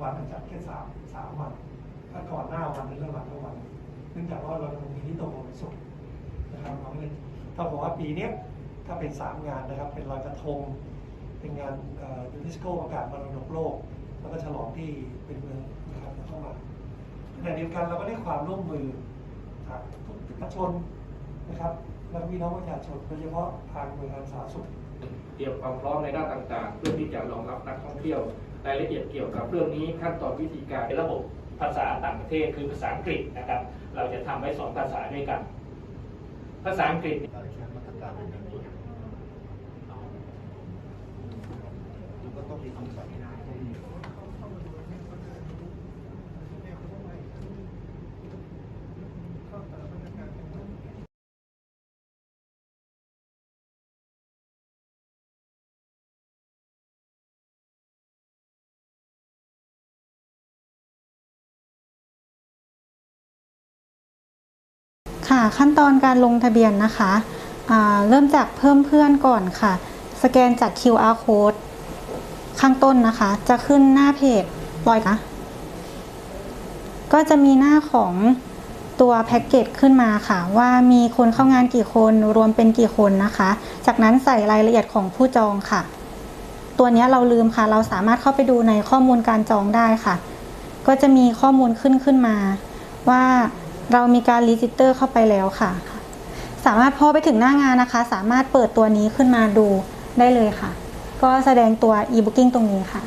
วันจจะแค่สามสามวัน ถ้าก่อนหน้าวันนึงแล้วหลังก็วันเนื่องจากว่าเราลงปีนี้ตรงกับวันศุกร์นะครับเราก็เลยถ้าบอกว่าปีนี้ถ้าเป็นสามงานนะครับ เป็นลอยกระทง เป็นงานยูนิสโกประกาศมรดกโลก แล้วก็ฉลองที่เป็นเมืองนะครับแล้วเข้ามาขณะเดียวกันเราก็ได้ความร่วมมือจากทุกประชาชนนะครับและพี่น้องประชาชนโดยเฉพาะทางหน่วยงานสาธารณสุขเตรียมความพร้อมในด้านต่างๆ เพื่อที่จะรองรับนักท่องเที่ยว รายละเอียดเกี่ยวกับเรื่องนี้ขั้นตอนวิธีการเป็นระบบภาษาต่างประเทศคือภาษาอังกฤษนะครับ เราจะทำไว้สองภาษาด้วยกัน ภาษาอังกฤษ การใช้มาตรการในการตรวจแล้วก็ต้องมีคำสั่งต้องมี ค่ะขั้นตอนการลงทะเบียนนะคะเริ่มจากเพิ่มเพื่อนก่อนค่ะ สแกนจาก QR code ข้างต้นนะคะ จะขึ้นหน้าเพจลอยนะก็จะมีหน้าของตัวแพ็กเกจขึ้นมาค่ะ ว่ามีคนเข้างานกี่คนรวมเป็นกี่คนนะคะ จากนั้นใส่รายละเอียดของผู้จองค่ะ ตัวนี้เราลืมค่ะ เราสามารถเข้าไปดูในข้อมูลการจองได้ค่ะ ก็จะมีข้อมูลขึ้นขึ้นมา ว่า เรามีการรีจิสเตอร์เข้าไปแล้วค่ะ สามารถพอไปถึงหน้างานนะคะ สามารถเปิดตัวนี้ขึ้นมาดูได้เลยค่ะ ก็แสดงตัว e-booking ตรงนี้ค่ะ